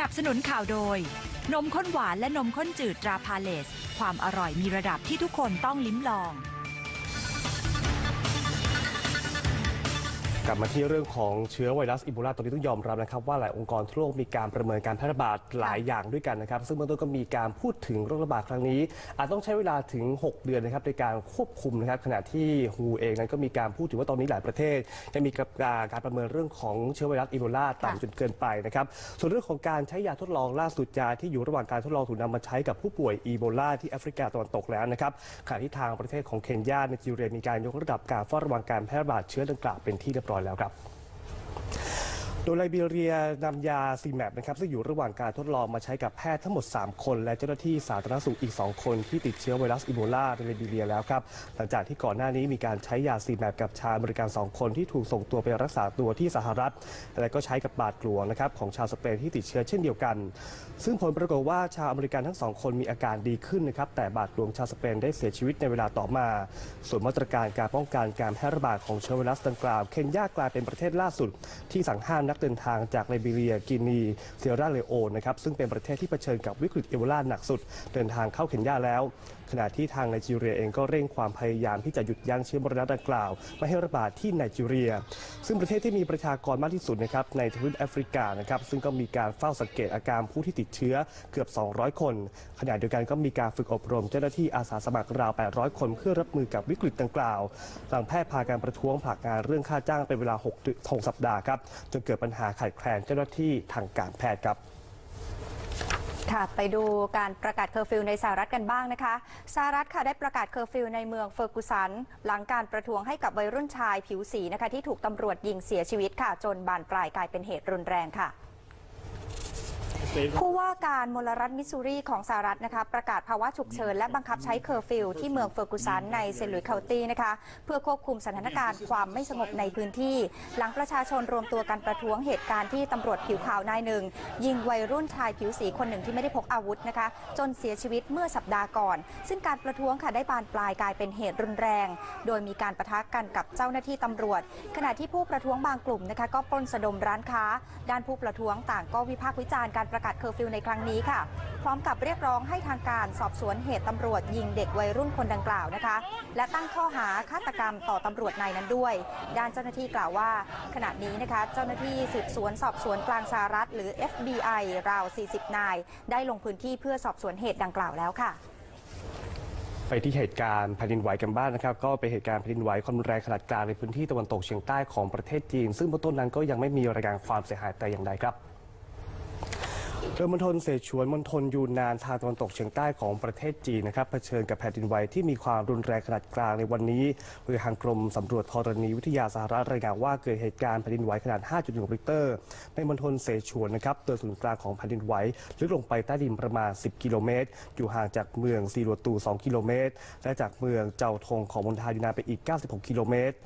นับสนุนข่าวโดย นมข้นหวานและนมข้นจืดตราพาเลส ความอร่อยมีระดับที่ทุกคนต้องลิ้มลอง กลับมาที่เรื่องของเชื้อไวรัสอีโบลาตอนนี้ต้องยอมรับนะครับว่าหลายองค์กรทั่วโลกมีการประเมินการแพร่ระบาดหลายอย่างด้วยกันนะครับ ซึ่งเบื้องต้นก็มีการพูดถึงโรคระบาดครั้งนี้ อาจต้องใช้เวลาถึง 6 เดือนนะครับในการควบคุมนะครับขณะที่ฮูเองนั้นก็มีการพูดถึงว่าตอนนี้หลายประเทศยังมีการประเมินเรื่องของเชื้อไวรัสอีโบลาต่ำจนเกินไปนะครับส่วนเรื่องของการใช้ยาทดลองล่าสุดยาที่อยู่ระหว่างการทดลองถูกนำมาใช้กับผู้ป่วยอีโบลาที่แอฟริกาตะวันตกแล้วนะครับขณะที่ทางประเทศของเคนยาในจิเรียมีการยกระดับการเฝ้าระวังการแพร่ระบาดเชื้อดังกล่าวเป็นที่เรียบร้อยแล้วครับ โดยไลบีเรียนำยาซีแมปนะครับซึ่งอยู่ระหว่างการทดลองมาใช้กับแพทย์ทั้งหมด 3 คน และเจ้าหน้าที่สาธารณสุขอีก 2 คนที่ติดเชื้อไวรัสอีโบลาในไลบีเรียแล้วครับ หลังจากที่ก่อนหน้านี้มีการใช้ยาซีแมปกับชาวอเมริกัน2คนที่ถูกส่งตัวไปรักษาตัวที่สหรัฐ และก็ใช้กับบาดหลวงนะครับของชาวสเปนที่ติดเชื้อเช่นเดียวกัน ซึ่งผลปรากฏว่าชาวอเมริกันทั้งสองคนมีอาการดีขึ้นนะครับแต่บาดหลวงชาวสเปนได้เสียชีวิตในเวลาต่อมา ส่วนมาตรการการป้องกันการแพร่ระบาดของเชื้อไวรัสดังกล่าวเคนยากลายเป็นประเทศล่าสุดที่สั่งห้ามนักเดินทางจากไลบีเรีย กินีเซียร่าเลโอนะครับซึ่งเป็นประเทศที่เผชิญกับวิกฤตเอโบลาหนักสุด เดินทางเข้าเคนยาแล้ว ขณะที่ทางไนจีเรียเองก็เร่งความพยายามที่จะหยุดยั้งเชื้อมรณะดังกล่าว ไม่ให้ระบาดที่ไนจีเรีย ซึ่งประเทศที่มีประชากรมากที่สุดนะครับในทวีปแอฟริกานะครับซึ่งก็มีการเฝ้าสังเกตอาการผู้ที่ติดเชื้อเกือบ 200 คน ขณะเดียวกันก็มีการฝึกอบรมเจ้าหน้าที่อาสาสมัครราว 800 คน เพื่อรับมือกับวิกฤตดังกล่าวหลังแพทย์พาการประท้วงผลักงานเรื่องค่าจ้างเป็นเวลา6เดือน6สัปดาห์ครับจนเกิดปัญหาขาดแคลนเจ้าหน้าที่ทางการแพทย์ครับค่ะไปดูการประกาศเคอร์ฟิวในสหรัฐกันบ้างนะคะสหรัฐค่ะได้ประกาศเคอร์ฟิวในเมืองเฟอร์กุสัน หลังการประท้วงให้กับวัยรุ่นชายผิวสีนะคะที่ถูกตำรวจยิงเสียชีวิตค่ะ จนบานปลายกลายเป็นเหตุรุนแรงค่ะ ผู้ว่าการมลรัฐมิสซูรีของสหรัฐนะคะประกาศภาวะฉุกเฉินและบังคับใช้เคอร์ฟิวที่เมืองเฟอร์กุสันในเซนต์หลุยส์เคานตี้นะคะเพื่อควบคุมสถานการณ์ความไม่สงบในพื้นที่ หลังประชาชนรวมตัวกันประท้วงเหตุการณ์ที่ตำรวจผิวขาวนายหนึ่ง ยิงวัยรุ่นชายผิวสีคนหนึ่งที่ไม่ได้พกอาวุธนะคะจนเสียชีวิตเมื่อสัปดาห์ก่อน ซึ่งการประท้วงค่ะได้บานปลายกลายเป็นเหตุรุนแรง โดยมีการประทะกันกับเจ้าหน้าที่ตำรวจ ขณะที่ผู้ประท้วงบางกลุ่มนะคะก็ปล้นสะดมร้านค้า ด้านผู้ประท้วงต่างก็วิพากษ์วิจารณ์การประกาศเคอร์ฟิวในครั้งนี้ค่ะ พร้อมกับเรียกร้องให้ทางการสอบสวนเหตุตำรวจยิงเด็กวัยรุ่นคนดังกล่าวนะคะ และตั้งข้อหาฆาตกรรมต่อตำรวจนายนั้นด้วย ด้านเจ้าหน้าที่กล่าวว่า ขณะนี้นะคะเจ้าหน้าที่สืบสวนสอบสวนกลางสหรัฐ หรือ FBI ราว 40 นาย ได้ลงพื้นที่เพื่อสอบสวนเหตุดังกล่าวแล้วค่ะไปที่เหตุการณ์แผ่นดินไหวกันบ้างนะครับ ก็เป็นเหตุการณ์แผ่นดินไหวความรุนแรงขนาดกลางในพื้นที่ตะวันตกเฉียงใต้ของประเทศจีน ซึ่งเบื้องต้นนั้นก็ยังไม่มีรายงานความเสียหายแต่อย่างใดครับ โดยมณฑลเสฉวนมณฑลยูนนานทางตะวันตกเฉียงใต้ของประเทศจีนนะครับเผชิญกับแผ่นดินไหวที่มีความรุนแรงขนาดกลางในวันนี้โดยทางกรมสำรวจธรณีวิทยาสหรัฐรายงานว่าเกิดเหตุการณ์แผ่นดินไหวขนาด 5.1 ริกเตอร์ ในมณฑลเสฉวนนะครับโดยศูนย์กลางของแผ่นดินไหวลึกลงไปใต้ดินประมาณ 10 กิโลเมตร อยู่ห่างจากเมืองซีรัวตู 2 กิโลเมตร และจากเมืองเจ้าทงของมณฑลยูนนานไปอีก 96 กิโลเมตร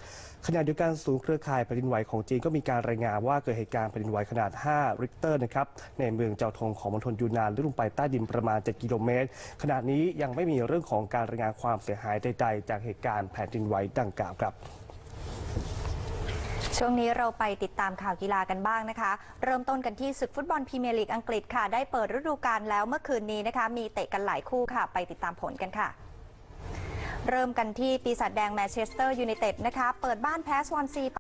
ขณะเดียวกันศูนย์เครือข่ายแผ่นดินไหวของจีนก็มีการรายงานว่าเกิดเหตุการณ์แผ่นดินไหวขนาด 5 ริกเตอร์นะครับในเมืองเจ้าทงของมณฑลยูนนานลึกลงไปใต้ดินประมาณ 7 กิโลเมตร ขณะนี้ยังไม่มีเรื่องของการรายงานความเสียหายใดๆ จากเหตุการณ์แผ่นดินไหวดังกล่าวครับช่วงนี้เราไปติดตามข่าวกีฬากันบ้างนะคะ เริ่มต้นกันที่ศึกฟุตบอลพรีเมียร์ลีกอังกฤษค่ะ ได้เปิดฤดูกาลแล้วเมื่อคืนนี้นะคะ มีเตะกันหลายคู่ค่ะ ไปติดตามผลกันค่ะ เริ่มกันที่ปีศาจแดงแมนเชสเตอร์ยูไนเต็ดนะคะ เปิดบ้านแพ้สวอนซี